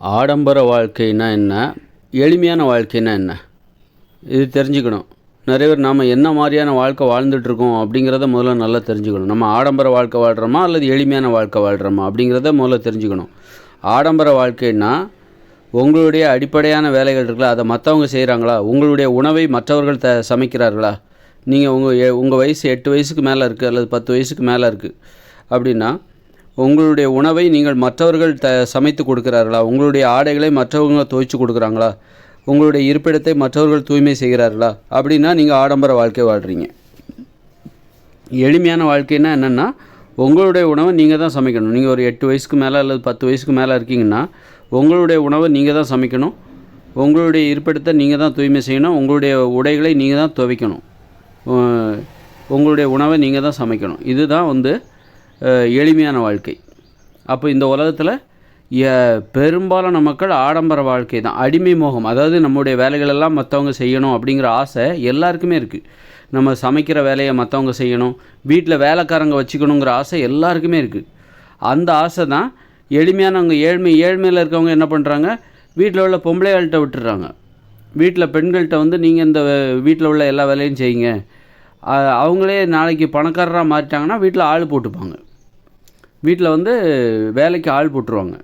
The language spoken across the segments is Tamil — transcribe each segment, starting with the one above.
ஆடம்பர வாழ்க்கைனா என்ன? எளிமையான வாழ்க்கைனா என்ன? இது தெரிஞ்சுக்கணும். நிறைய பேர் நாம் என்ன மாதிரியான வாழ்க்கை வாழ்ந்துட்டுருக்கோம் அப்படிங்கிறத முதல்ல நல்லா தெரிஞ்சுக்கணும். நம்ம ஆடம்பர வாழ்க்கை வாழ்கிறோமா அல்லது எளிமையான வாழ்க்கை வாழ்கிறோமா அப்படிங்கிறத முதல்ல தெரிஞ்சுக்கணும். ஆடம்பர வாழ்க்கைன்னா உங்களுடைய அடிப்படையான வேலைகள் இருக்குல்ல அதை மற்றவங்க செய்கிறாங்களா உங்களுடைய உணவை மற்றவர்கள் த சமைக்கிறார்களா? நீங்கள் உங்கள் எ உங்கள் வயசு எட்டு வயசுக்கு மேலே இருக்குது அல்லது பத்து வயசுக்கு மேலே இருக்குது அப்படின்னா உங்களுடைய உணவை நீங்கள் மற்றவர்கள் த சமைத்து கொடுக்கிறார்களா? உங்களுடைய ஆடைகளை மற்றவங்க துவைச்சு கொடுக்குறாங்களா? உங்களுடைய இருப்பிடத்தை மற்றவர்கள் தூய்மை செய்கிறார்களா? அப்படின்னா நீங்கள் ஆடம்பர வாழ்க்கை வாழ்கிறீங்க எளிமையான வாழ்க்கைன்னா என்னென்னா உங்களுடைய உணவை நீங்கள் தான் சமைக்கணும். நீங்கள் ஒரு எட்டு வயசுக்கு மேலே அல்லது பத்து வயசுக்கு மேலே இருக்கீங்கன்னா உங்களுடைய உணவை நீங்கள் தான் சமைக்கணும். உங்களுடைய இருப்பிடத்தை நீங்கள் தான் தூய்மை செய்யணும். உங்களுடைய உடைகளை நீங்கள் தான் துவைக்கணும். உங்களுடைய உணவை நீங்கள் தான் சமைக்கணும். இதுதான் வந்து எளிமையான வாழ்க்கை. அப்போ இந்த உலகத்தில் பெரும்பாலான மக்கள் ஆடம்பர வாழ்க்கை தான். அடிமை மோகம். அதாவது நம்முடைய வேலைகளெல்லாம் மற்றவங்க செய்யணும் அப்படிங்கிற ஆசை எல்லாருக்குமே இருக்குது நம்ம சமைக்கிற வேலையை மற்றவங்க செய்யணும். வீட்டில் வேலைக்காரங்க வச்சுக்கணுங்கிற ஆசை எல்லாருக்குமே இருக்குது அந்த ஆசை தான் எளிமையானவங்க ஏழ்மை ஏழ்மையில் இருக்கவங்க என்ன பண்ணுறாங்க வீட்டில் உள்ள பொம்பளைகள்கிட்ட விட்டுறாங்க. வீட்டில் பெண்கள்கிட்ட வந்து நீங்கள் இந்த வீட்டில் உள்ள எல்லா வேலையும் செய்யுங்க. அவங்களே நாளைக்கு பணக்காரராக மாறிட்டாங்கன்னா வீட்டில் ஆள் போட்டுப்பாங்க. வீட்டில் வந்து வேலைக்கு ஆள் போட்டுருவாங்க.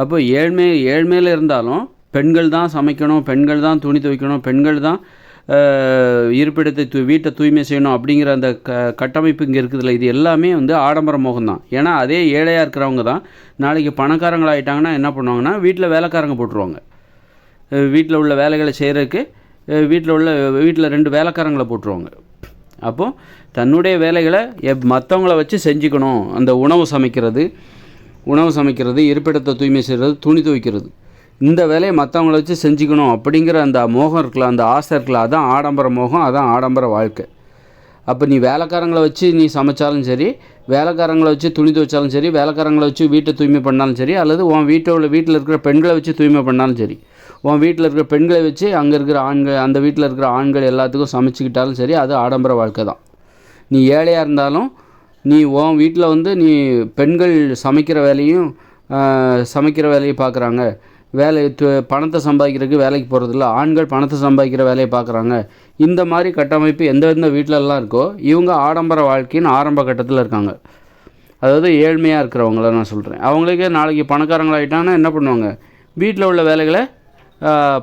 அப்போ ஏழ்மை ஏழ்மையில் இருந்தாலும் பெண்கள் தான் சமைக்கணும் பெண்கள் தான் துணி துவைக்கணும் பெண்கள் தான் இருப்பிடத்தை தூ வீட்டை தூய்மை செய்யணும் அப்படிங்கிற அந்த க கட்டமைப்பு இங்கே இருக்குதுல்ல. இது எல்லாமே வந்து ஆடம்பர மோகம் தான். ஏன்னா அதே ஏழையாக இருக்கிறவங்க தான் நாளைக்கு பணக்காரங்களாயிட்டாங்கன்னா என்ன பண்ணுவாங்கன்னா வீட்டில் வேலைக்காரங்க போட்டுருவாங்க. வீட்டில் உள்ள வேலைகளை செய்கிறதுக்கு வீட்டில் உள்ள வீட்டில் ரெண்டு வேலைக்காரங்களை போட்டுருவாங்க. அப்போது தன்னுடைய வேலைகளை எப் மற்றவங்கள வச்சு செஞ்சுக்கணும். அந்த உணவு சமைக்கிறது உணவு சமைக்கிறது இருப்பிடத்தை தூய்மை செய்கிறது துணி துவைக்கிறது. இந்த வேலையை மற்றவங்கள வச்சு செஞ்சுக்கணும் அப்படிங்கிற அந்த மோகம் இருக்குல்ல அந்த ஆசை இருக்குல்ல அதான் ஆடம்பர மோகம் அதான் ஆடம்பர வாழ்க்கை. அப்போ நீ வேலைக்காரங்களை வச்சு நீ சமைச்சாலும் சரி வேலைக்காரங்களை வச்சு துணி துவைச்சாலும் சரி வேலைக்காரங்களை வச்சு வீட்டை தூய்மை பண்ணாலும் சரி அல்லது உன் வீட்டோட உள்ள வீட்டில் இருக்கிற பெண்களை வச்சு தூய்மை பண்ணாலும் சரி உன் வீட்டில் இருக்கிற பெண்களை வச்சு அங்கே இருக்கிற ஆண்கள் அந்த வீட்டில் இருக்கிற ஆண்கள் எல்லாத்துக்கும் சமைச்சிக்கிட்டாலும் சரி அது ஆடம்பர வாழ்க்கை தான். நீ ஏழையாக இருந்தாலும் நீ உன் வீட்டில் வந்து நீ பெண்கள் சமைக்கிற வேலையும் சமைக்கிற வேலையும் பார்க்குறாங்க. வேலை பணத்தை சம்பாதிக்கிறதுக்கு வேலைக்கு போகிறதில்ல ஆண்கள் பணத்தை சம்பாதிக்கிற வேலையை பார்க்குறாங்க இந்த மாதிரி கட்டமைப்பு எந்தெந்த வீட்டிலலாம் இருக்கோ இவங்க ஆடம்பர வாழ்க்கையின் ஆரம்ப கட்டத்தில் இருக்காங்க. அதாவது ஏழ்மையாக இருக்கிறவங்கள நான் சொல்கிறேன் அவங்களுக்கே நாளைக்கு பணக்காரங்களாகிட்டாங்கன்னா என்ன பண்ணுவாங்க? வீட்டில் உள்ள வேலைகளை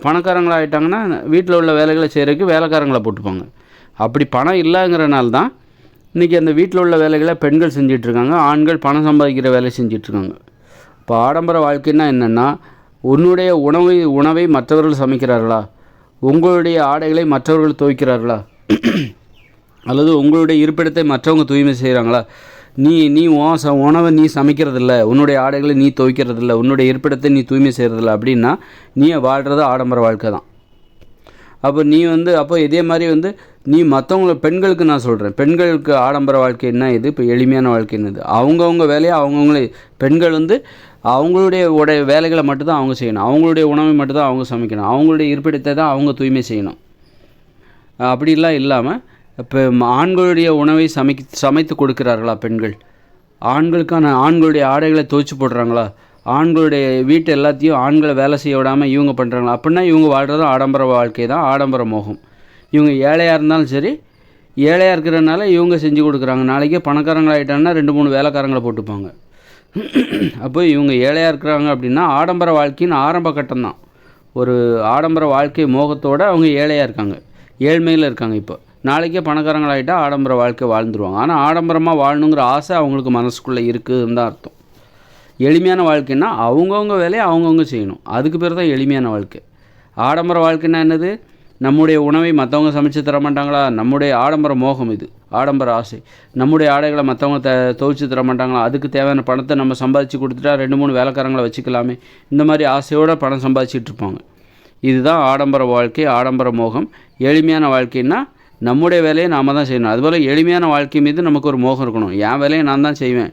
பணக்காரங்களாகிட்டாங்கன்னா வீட்டில் உள்ள வேலைகளை செய்கிறதுக்கு வேலைக்காரங்களை போட்டுப்பாங்க. அப்படி பணம் இல்லைங்கிறனால தான் இன்றைக்கி அந்த வீட்டில் உள்ள வேலைகளை பெண்கள் செஞ்சிட்ருக்காங்க ஆண்கள் பணம் சம்பாதிக்கிற வேலை செஞ்சிட்ருக்காங்க. இப்போ ஆடம்பர வாழ்க்கைன்னா என்னென்னா உன்னுடைய உணவை உணவை மற்றவர்கள் சமைக்கிறார்களா? உங்களுடைய ஆடைகளை மற்றவர்கள் துவைக்கிறார்களா? அல்லது உங்களுடைய இருப்பிடத்தை மற்றவங்க தூய்மை செய்கிறாங்களா? நீ நீ உன் ச உணவை நீ சமைக்கிறதில்ல. உன்னுடைய ஆடைகளை நீ துவைக்கிறதில்ல. உன்னுடைய இருப்பிடத்தை நீ தூய்மை செய்கிறதில்ல. அப்படின்னா நீ வாழ்கிறது ஆடம்பர வாழ்க்கை தான். அப்போ நீ வந்து அப்போ இதே மாதிரி வந்து நீ மற்றவங்கள பெண்களுக்கு நான் சொல்கிறேன் பெண்களுக்கு ஆடம்பர வாழ்க்கை என்ன இது? இப்போ எளிமையான வாழ்க்கை என்னது அவங்கவுங்க வேலையை அவங்கவுங்களே. பெண்கள் வந்து அவங்களுடைய உடைய வேலைகளை மட்டும்தான் அவங்க செய்யணும். அவங்களுடைய உணவை மட்டும்தான் அவங்க சமைக்கணும். அவங்களுடைய இருப்பிடத்தை தான் அவங்க தூய்மை செய்யணும். அப்படிலாம் இல்லாமல் இப்போ ஆண்களுடைய உணவை சமைக்க சமைத்து கொடுக்கிறார்களா பெண்கள்? ஆண்களுக்கான ஆண்களுடைய ஆடைகளை துவைச்சு போடுறாங்களா? ஆண்களுடைய வீட்டு எல்லாத்தையும் ஆண்களை வேலை செய்ய விடாமல் இவங்க பண்ணுறாங்களா அப்படின்னா இவங்க வாழ்கிறது ஆடம்பர வாழ்க்கை தான் ஆடம்பர மோகம். இவங்க ஏழையாக இருந்தாலும் சரி ஏழையாக இருக்கிறனால இவங்க செஞ்சு கொடுக்குறாங்க. நாளைக்கே பணக்காரங்களாயிட்டாங்கன்னா ரெண்டு மூணு வேலைக்காரங்களை போட்டுப்பாங்க. அப்போ இவங்க ஏழையாக இருக்கிறாங்க அப்படின்னா ஆடம்பர வாழ்க்கையின் ஆரம்ப கட்டம் தான் ஒரு ஆடம்பர வாழ்க்கை மோகத்தோடு அவங்க ஏழையாக இருக்காங்க. ஏழ்மையில் இருக்காங்க இப்போ. நாளைக்கே பணக்காரங்களாகிட்டால் ஆடம்பர வாழ்க்கை வாழ்ந்துருவாங்க. ஆனால் ஆடம்பரமாக வாழணுங்கிற ஆசை அவங்களுக்கு மனசுக்குள்ளே இருக்குதுன்னு தான் அர்த்தம். எளிமையான வாழ்க்கைன்னா அவங்கவுங்க வேலையை அவங்கவுங்க செய்யணும். அதுக்கு பேர் தான் எளிமையான வாழ்க்கை. ஆடம்பர வாழ்க்கைன்னா என்னது? நம்முடைய உணவை மற்றவங்க சமைச்சு தர மாட்டாங்களா நம்முடைய ஆடம்பர மோகம் இது ஆடம்பர ஆசை. நம்முடைய ஆடைகளை மற்றவங்க த துவைச்சு தர மாட்டாங்களா அதுக்கு தேவையான பணத்தை நம்ம சம்பாதிச்சு கொடுத்துட்டா ரெண்டு மூணு வேலைக்காரங்களை வச்சுக்கலாமே. இந்த மாதிரி ஆசையோடு பணம் சம்பாதிச்சிட்டு இருப்பாங்க. இதுதான் ஆடம்பர வாழ்க்கை ஆடம்பர மோகம். எளிமையான வாழ்க்கைன்னா நம்முடைய வேலையை நாம் தான் செய்யணும். அதுபோல் எளிமையான வாழ்க்கை மீது நமக்கு ஒரு மோகம் இருக்கணும். என் வேலையை நான் தான் செய்வேன்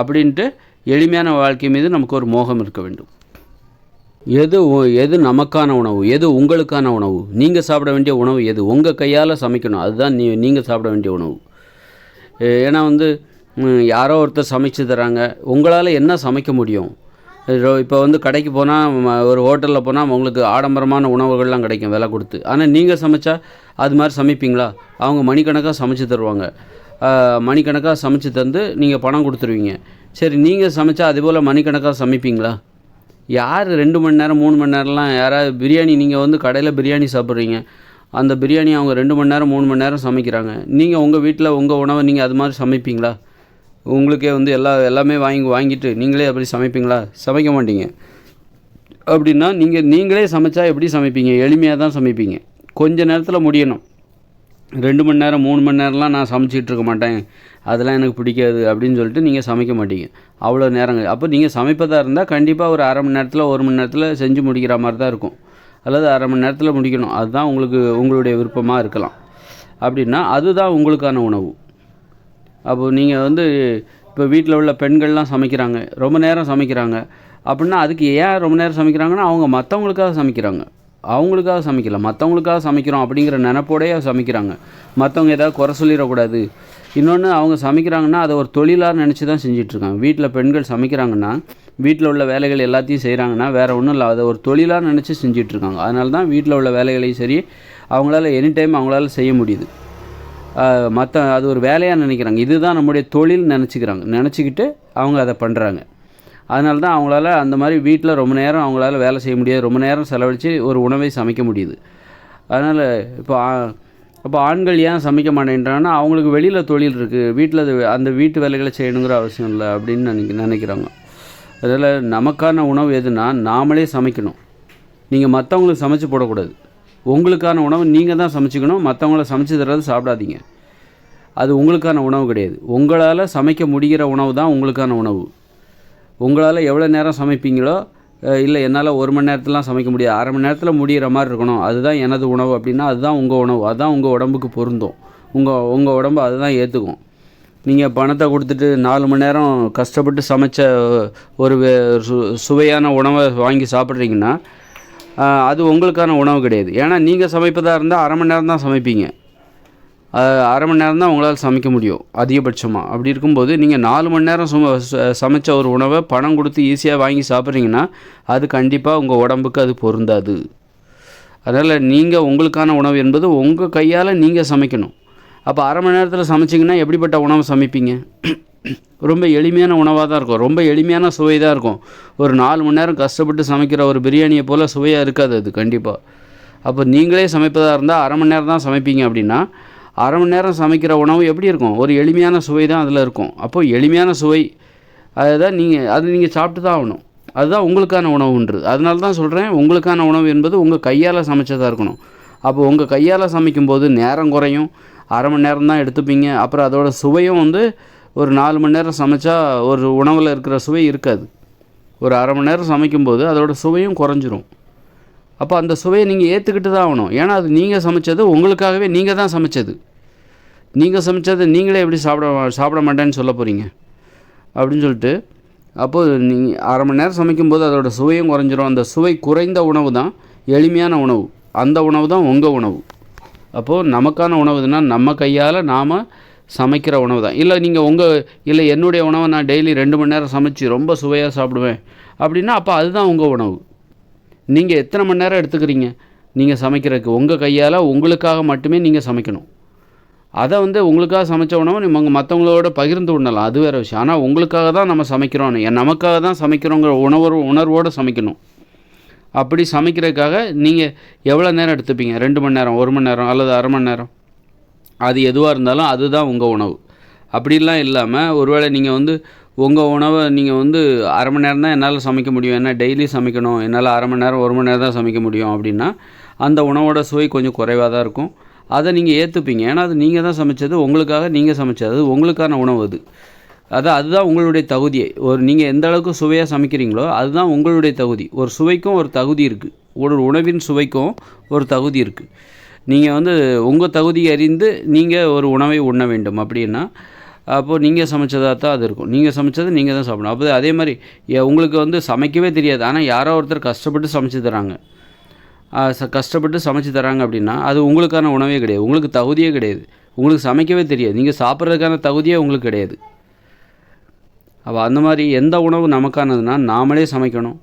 அப்படின்ட்டு எளிமையான வாழ்க்கை மீது நமக்கு ஒரு மோகம் இருக்க வேண்டும். எது எது நமக்கான உணவு? எது உங்களுக்கான உணவு? நீங்கள் சாப்பிட வேண்டிய உணவு எது? உங்கள் கையால் சமைக்கணும். அதுதான் நீ நீங்கள் சாப்பிட வேண்டிய உணவு. ஏன்னா வந்து யாரோ ஒருத்தர் சமைச்சு தராங்க. உங்களால் என்ன சமைக்க முடியும்? இப்போ வந்து கடைக்கு போனால் ஒரு ஹோட்டலில் போனால் உங்களுக்கு ஆடம்பரமான உணவுகள்லாம் கிடைக்கும் விலை கொடுத்து. ஆனால் நீங்கள் சமைச்சா அது மாதிரி சமைப்பீங்களா? அவங்க மணிக்கணக்காக சமைச்சு தருவாங்க. மணிக்கணக்காக சமைச்சு தந்து நீங்கள் பணம் கொடுத்துருவீங்க. சரி நீங்கள் சமைச்சா அதே போல் மணிக்கணக்காக சமைப்பீங்களா? யார் ரெண்டு மணி நேரம் மூணு மணி நேரம்லாம் யாராவது பிரியாணி நீங்கள் வந்து கடையில் பிரியாணி சாப்பிட்றீங்க. அந்த பிரியாணி அவங்க ரெண்டு மணி நேரம் மூணு மணி நேரம் சமைக்கிறாங்க. நீங்கள் உங்கள் வீட்டில் உங்கள் உணவை நீங்கள் அது மாதிரி சமைப்பீங்களா? உங்களுக்கே வந்து எல்லா எல்லாமே வாங்கி வாங்கிட்டு நீங்களே அப்படி சமைப்பீங்களா? சமைக்க மாட்டீங்க. அப்படின்னா நீங்கள் நீங்களே சமைச்சா எப்படி சமைப்பீங்க? எளிமையாக தான் சமைப்பீங்க. கொஞ்ச நேரத்தில் முடியணும். ரெண்டு மணி நேரம் மூணு மணி நேரம்லாம் நான் சமைச்சிட்டு இருக்க மாட்டேன். அதெல்லாம் எனக்கு பிடிக்காது அப்படின்னு சொல்லிட்டு நீங்கள் சமைக்க மாட்டீங்க. அவ்வளோ நேரங்கள் அப்போ நீங்கள் சமைப்பதாக இருந்தால் கண்டிப்பாக ஒரு அரை மணி நேரத்தில் ஒரு மணி நேரத்தில் செஞ்சு முடிக்கிற மாதிரி தான் இருக்கும். அல்லது அரை மணி நேரத்தில் முடிக்கணும். அதுதான் உங்களுக்கு உங்களுடைய விருப்பமாக இருக்கலாம். அப்படின்னா அதுதான் உங்களுக்கான உணவு. அப்போது நீங்கள் வந்து இப்போ வீட்டில் உள்ள பெண்கள்லாம் சமைக்கிறாங்க. ரொம்ப நேரம் சமைக்கிறாங்க. அப்படின்னா அதுக்கு ஏன் ரொம்ப நேரம் சமைக்கிறாங்கன்னா அவங்க மற்றவங்களுக்காக சமைக்கிறாங்க. அவங்களுக்காக சமைக்கல. மற்றவங்களுக்காக சமைக்கிறோம் அப்படிங்கிற நினப்போடையே சமைக்கிறாங்க. மற்றவங்க ஏதாவது குறை சொல்லிடக்கூடாது. இன்னொன்று அவங்க சமைக்கிறாங்கன்னா அதை ஒரு தொழிலாக நினச்சி தான் செஞ்சிட்ருக்காங்க. வீட்டில் பெண்கள் சமைக்கிறாங்கன்னா வீட்டில் உள்ள வேலைகள் எல்லாத்தையும் செய்கிறாங்கன்னா வேறு ஒன்றும் இல்லை. அதை ஒரு தொழிலாக நினச்சி செஞ்சிட்ருக்காங்க. அதனால தான் வீட்டில் உள்ள வேலைகளையும் சரி அவங்களால எனி டைம் அவங்களால செய்ய முடியுது. மற்ற அது ஒரு வேலையாக நினைக்கிறாங்க. இதுதான் நம்முடைய தொழில் நினச்சிக்கிறாங்க. நினச்சிக்கிட்டு அவங்க அதை பண்ணுறாங்க அதனால தான் அவங்களால அந்த மாதிரி வீட்டில் ரொம்ப நேரம் அவங்களால வேலை செய்ய முடியாது. ரொம்ப நேரம் செலவழித்து ஒரு உணவை சமைக்க முடியுது. அதனால் இப்போ இப்போ ஆண்கள் ஏன் சமைக்க மாட்டேன்றாங்கன்னா அவங்களுக்கு வெளியில் தொழில் இருக்குது வீட்டில் அது அந்த வீட்டு வேலைகளை செய்யணுங்கிற அவசியம் இல்லை அப்படின்னு நினைக்க நினைக்கிறாங்க. அதில் நமக்கான உணவு எதுனா நாமளே சமைக்கணும். நீங்கள் மற்றவங்களுக்கு சமைச்சு போடக்கூடாது. உங்களுக்கான உணவு நீங்கள் தான் சமைச்சிக்கணும். மற்றவங்கள சமைச்சு தர்றது சாப்பிடாதீங்க. அது உங்களுக்கான உணவு கிடையாது. உங்களால் சமைக்க முடிகிற உணவு தான் உங்களுக்கான உணவு. உங்களால் எவ்வளோ நேரம் சமைப்பீங்களோ இல்லை என்னால் ஒரு மணி நேரத்துலாம் சமைக்க முடியாது. அரை மணி நேரத்தில் முடிகிற மாதிரி இருக்கணும். அதுதான் எனது உணவு அப்படின்னா அதுதான் உங்கள் உணவு. அதுதான் உங்கள் உடம்புக்கு பொருந்தும். உங்கள் உங்கள் உடம்பு அதுதான் ஏற்றுக்கும் நீங்கள் பணத்தை கொடுத்துட்டு நாலு மணி நேரம் கஷ்டப்பட்டு சமைச்ச ஒரு சு- சுவையான உணவை வாங்கி சாப்பிட்றீங்கன்னா அது உங்களுக்கான உணவு கிடையாது. ஏன்னா நீங்கள் சமைப்பதாக இருந்தால் அரை மணி நேரம் தான் சமைப்பீங்க. அரை மணி நேரம் தான் உங்களால் சமைக்க முடியும் அதிகபட்சமாக அப்படி இருக்கும்போது நீங்கள் நாலு மணி நேரம் சும ச- சமைச்ச ஒரு உணவை பணம் கொடுத்து ஈஸியாக வாங்கி சாப்பிட்றீங்கன்னா அது கண்டிப்பாக உங்கள் உடம்புக்கு அது பொருந்தாது. அதனால் நீங்கள் உங்களுக்கான உணவு என்பது உங்கள் கையால் நீங்கள் சமைக்கணும். அப்போ அரை மணி நேரத்தில் சமைச்சிங்கன்னா எப்படிப்பட்ட உணவு சமைப்பீங்க? ரொம்ப எளிமையான உணவாக தான் இருக்கும். ரொம்ப எளிமையான சுவை தான் இருக்கும். ஒரு நாலு மணி நேரம் கஷ்டப்பட்டு சமைக்கிற ஒரு பிரியாணியை போல் சுவையாக இருக்காது அது கண்டிப்பாக அப்போ நீங்களே சமைப்பதாக இருந்தால் அரை மணி நேரம் தான் சமைப்பீங்க அப்படின்னா அரை மணி நேரம் சமைக்கிற உணவு எப்படி இருக்கும்? ஒரு எளிமையான சுவை தான் அதில் இருக்கும். அப்போது எளிமையான சுவை அதுதான் நீங்கள் அது நீங்கள் சாப்பிட்டு தான் ஆகணும். அதுதான் உங்களுக்கான உணவுன்றது அதனால தான் சொல்கிறேன் உங்களுக்கான உணவு என்பது உங்கள் கையால் சமைச்சதாக இருக்கணும். அப்போ உங்கள் கையால் சமைக்கும்போது நேரம் குறையும். அரை மணி நேரம் தான் எடுத்துப்பீங்க. அப்புறம் அதோட சுவையும் வந்து ஒரு நாலு மணி நேரம் சமைச்சா ஒரு உணவில் இருக்கிற சுவை இருக்காது. ஒரு அரை மணி நேரம் சமைக்கும்போது அதோட சுவையும் குறைஞ்சிரும். அப்போ அந்த சுவையை நீங்கள் ஏற்றுக்கிட்டு தான் ஆகணும். ஏன்னா அது நீங்கள் சமைச்சது உங்களுக்காகவே நீங்கள் தான் சமைச்சது. நீங்கள் சமைச்சதை நீங்களே எப்படி சாப்பிட சாப்பிட மாட்டேன்னு சொல்ல போகிறீங்க அப்படின்னு சொல்லிட்டு அப்போது நீங்கள் அரை மணி நேரம் சமைக்கும்போது அதோட சுவையும் குறைஞ்சிரும். அந்த சுவை குறைந்த உணவு தான் எளிமையான உணவு. அந்த உணவு தான் உங்கள் உணவு. அப்போது நமக்கான உணவுதுன்னா நம்ம கையால் நாம் சமைக்கிற உணவு தான். இல்லை நீங்கள் உங்கள் இல்லை என்னுடைய உணவை நான் டெய்லி ரெண்டு மணி நேரம் சமைச்சு ரொம்ப சுவையாக சாப்பிடுவேன் அப்படின்னா அப்போ அதுதான் உங்கள் உணவு. நீங்கள் எத்தனை மணி நேரம் எடுத்துக்கிறீங்க? நீங்கள் சமைக்கிறதுக்கு. உங்கள் கையால் உங்களுக்காக மட்டுமே நீங்கள் சமைக்கணும். அதை வந்து உங்களுக்காக சமைச்ச உணவை நீங்கள் மற்றவங்களோட பகிர்ந்து விடலாம் அது வேறு விஷயம். ஆனால் உங்களுக்காக தான் நம்ம சமைக்கிறோம். நமக்காக தான் சமைக்கிறோங்கிற உணர்வு உணர்வோடு சமைக்கணும். அப்படி சமைக்கிறதுக்காக நீங்கள் எவ்வளோ நேரம் எடுத்துப்பீங்க? ரெண்டு மணி நேரம் ஒரு மணி நேரம் அல்லது அரை மணி நேரம்? அது எதுவாக இருந்தாலும் அதுதான் உங்கள் உணவு. அப்படிலாம் இல்லாமல் ஒருவேளை நீங்கள் வந்து உங்கள் உணவை நீங்கள் வந்து அரை மணி நேரம் தான் என்னால் சமைக்க முடியும். ஏன்னா டெய்லி சமைக்கணும்? என்னால் அரை மணி நேரம் ஒரு மணி நேரம் தான் சமைக்க முடியும் அப்படின்னா அந்த உணவோட சுவை கொஞ்சம் குறைவாக தான் இருக்கும். அதை நீங்கள் ஏற்றுப்பீங்க ஏன்னா அது நீங்கள் தான் சமைச்சது உங்களுக்காக நீங்கள் சமைச்சது அது உங்களுக்கான உணவு அது. அதான் அதுதான் உங்களுடைய தகுதியை ஒரு நீங்கள் எந்த அளவுக்கு சுவையாக சமைக்கிறீங்களோ அதுதான் உங்களுடைய தகுதி. ஒரு சுவைக்கும் ஒரு தகுதி இருக்குது ஒரு உணவின் சுவைக்கும் ஒரு தகுதி இருக்குது நீங்கள் வந்து உங்கள் தகுதியை அறிந்து நீங்கள் ஒரு உணவை உண்ண வேண்டும். அப்படின்னா அப்போது நீங்கள் சமைச்சதாக தான் அது இருக்கும். நீங்கள் சமைச்சது நீங்கள் தான் சாப்பிடணும். அப்போ அதே மாதிரி உங்களுக்கு வந்து சமைக்கவே தெரியாது. ஆனால் யாரோ ஒருத்தர் கஷ்டப்பட்டு சமைச்சு தராங்க. கஷ்டப்பட்டு சமைச்சு தராங்க அப்படின்னா அது உங்களுக்கான உணவே கிடையாது. உங்களுக்கு தகுதியே கிடையாது. உங்களுக்கு சமைக்கவே தெரியாது. நீங்கள் சாப்பிட்றதுக்கான தகுதியே உங்களுக்கு கிடையாது. அப்போ அந்த மாதிரி எந்த உணவு நமக்கானதுன்னா நாமளே சமைக்கணும்.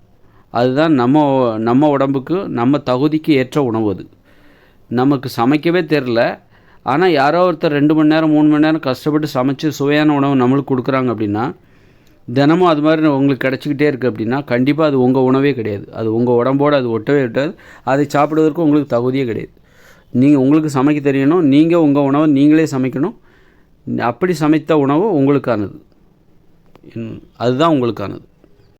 அதுதான் நம்ம நம்ம உடம்புக்கு நம்ம தகுதிக்கு ஏற்ற உணவு அது. நமக்கு சமைக்கவே தெரில. ஆனால் யாரோ ஒருத்தர் ரெண்டு மணி நேரம் மூணு மணி நேரம் கஷ்டப்பட்டு சமைச்சு சுவையான உணவு நம்மளுக்கு கொடுக்குறாங்க அப்படின்னா தினமும் அது மாதிரி உங்களுக்கு கிடச்சிக்கிட்டே இருக்குது அப்படின்னா கண்டிப்பாக அது உங்கள் உணவே கிடையாது. அது உங்கள் உடம்போடு அது ஒட்டவே ஒட்டாது. அதை சாப்பிடுவதற்கு உங்களுக்கு தகுதியே கிடையாது. நீங்கள் உங்களுக்கு சமைக்க தெரியணும். நீங்கள் உங்கள் உணவை நீங்களே சமைக்கணும். அப்படி சமைத்த உணவு உங்களுக்கானது. அதுதான் உங்களுக்கானது.